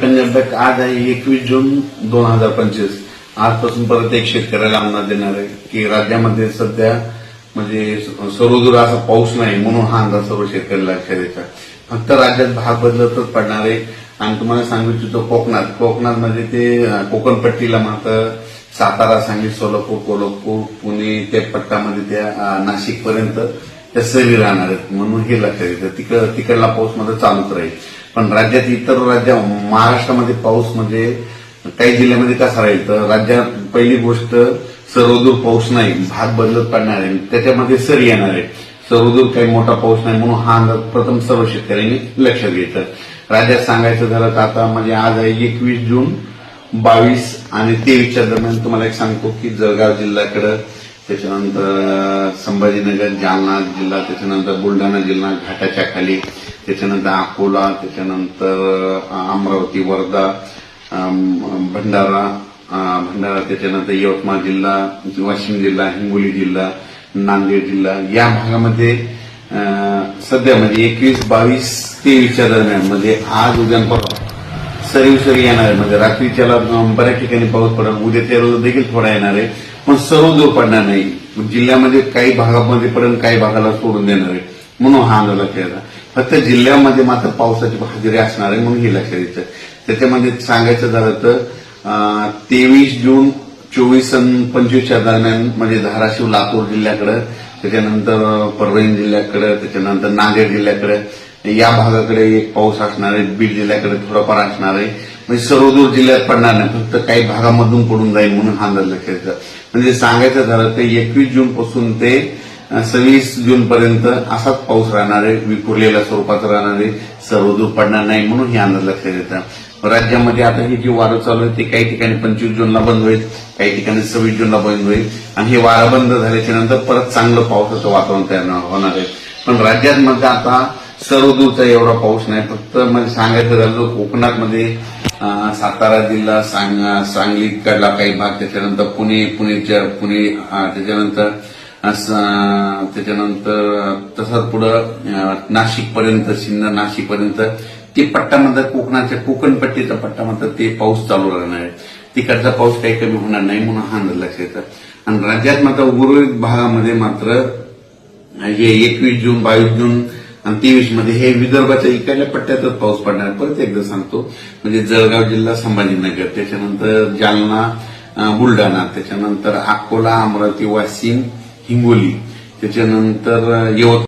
Pension आज आहे एकवीस जून दोन हजार पंचवीस. आजपासून परत एक शेतकऱ्याला अंदाज देणार आहे. की राज्यामध्ये सध्या म्हणजे सर्वदूर असा पाऊस नाही म्हणून हा अंदाज सर्व शेतकऱ्याला लक्षात द्यायचा फक्त राज्यात भाग बदलतच पडणार आहे. आणि तुम्हाला सांगू इच्छितो कोकणात. कोकणात म्हणजे ते कोकणपट्टीला मात्र सातारा सांगली सोलापूर कोल्हापूर पुणे त्या पट्टामध्ये त्या नाशिकपर्यंत त्या सरी राहणार आहेत. म्हणून हे लक्षात येतं तिकड तिकडला पाऊस मात्र चालूच राहील. पण राज्यात इतर राज्य महाराष्ट्रामध्ये पाऊस म्हणजे काही जिल्ह्यामध्ये कसा राहील? तर राज्यात पहिली गोष्ट सर्वदूर पाऊस नाही भाग बदलत पडणार आहे. त्याच्यामध्ये सर येणार आहे. सर्वदूर काही मोठा पाऊस नाही म्हणून हा अंदाज प्रथम सर्व शेतकऱ्यांनी लक्षात घ्यायचं राज्यात सांगायचं झालं तर आता म्हणजे आज आहे एकवीस जून बावीस आणि तेवीसच्या दरम्यान तुम्हाला एक सांगतो की जळगाव जिल्ह्याकडं त्याच्यानंतर संभाजीनगर जालना जिल्हा त्याच्यानंतर बुलढाणा जिल्हा घाटाच्या खाली त्याच्यानंतर अकोला त्याच्यानंतर अमरावती वर्धा भंडारा भंडारा त्याच्यानंतर यवतमाळ जिल्हा वाशिम जिल्हा हिंगोली जिल्हा नांदेड जिल्हा. या भागामध्ये सध्या म्हणजे एकवीस बावीस तेवीसच्या दरम्यान म्हणजे आज उद्या परवा सरी सरी येणार आहे. म्हणजे रात्रीच्याला बऱ्याच ठिकाणी पाऊस पडेल उद्याच्या रोज देखील थोडा येणार आहे. पण सर्व दूर पडणार नाही. जिल्ह्यामध्ये काही भागामध्ये पर्यंत काही भागाला सोडून देणार आहे. म्हणून हा आंदोलन केला फक्त जिल्ह्यामध्ये मात्र पावसाची हजेरी असणार आहे म्हणून हे लक्षात येतं त्याच्यामध्ये सांगायचं झालं तर तेवीस जून चोवीस पंचवीसच्या दरम्यान म्हणजे धाराशिव लातूर जिल्ह्याकडे त्याच्यानंतर परभणी जिल्ह्याकडे त्याच्यानंतर नांदेड जिल्ह्याकडे या भागाकडे एक पाऊस असणार आहे बीड जिल्ह्याकडे थोडाफार असणार आहे. म्हणजे सर्वदूर जिल्ह्यात पडणार नाही फक्त काही भागामधून पडून जाईल म्हणून हा अंदाज लक्षात येतं म्हणजे सांगायचं झालं तर एकवीस जून पासून ते सव्वीस जून पर्यंत असाच पाऊस राहणार आहे विखुरलेल्या स्वरूपाचा राहणार आहे सर्वदूर पडणार नाही म्हणून हे अंदाज लक्षात येतात राज्यामध्ये आता हे जे वारं चालू आहे ते काही ठिकाणी पंचवीस जूनला बंद होईल काही ठिकाणी सव्वीस जूनला बंद होईल. आणि हे वारं बंद झाल्याच्यानंतर परत चांगलं पावसाचं वातावरण तयार होणार आहे. पण राज्यात मध्ये आता सर्वदूरचा एवढा पाऊस नाही फक्त म्हणजे सांगायचं झालं कोकणात मध्ये सातारा जिल्हा सांग सांगलीकडला काही भाग त्याच्यानंतर पुणे पुणेच्या पुणे त्याच्यानंतर त्याच्यानंतर तसंच पुढं नाशिकपर्यंत सिन्नर नाशिकपर्यंत ते ते म्हणतात कोकणाच्या कोकणपट्टीचा पट्टा म्हणतात ते पाऊस चालू राहणार आहे. तिकडचा पाऊस काही कमी होणार नाही म्हणून हा अंदाज लक्षात येतं. आणि राज्यात मात्र उर्वरित भागामध्ये मात्र हे एकवीस जून बावीस जून आणि तेवीसमध्ये हे विदर्भाच्या इकडल्या पट्ट्यातच पाऊस पडणार. परत एकदा सांगतो म्हणजे जळगाव जिल्हा संभाजीनगर त्याच्यानंतर जालना बुलढाणा त्याच्यानंतर अकोला अमरावती वाशिम हिंगोली त्याच्यानंतर यवतमाळ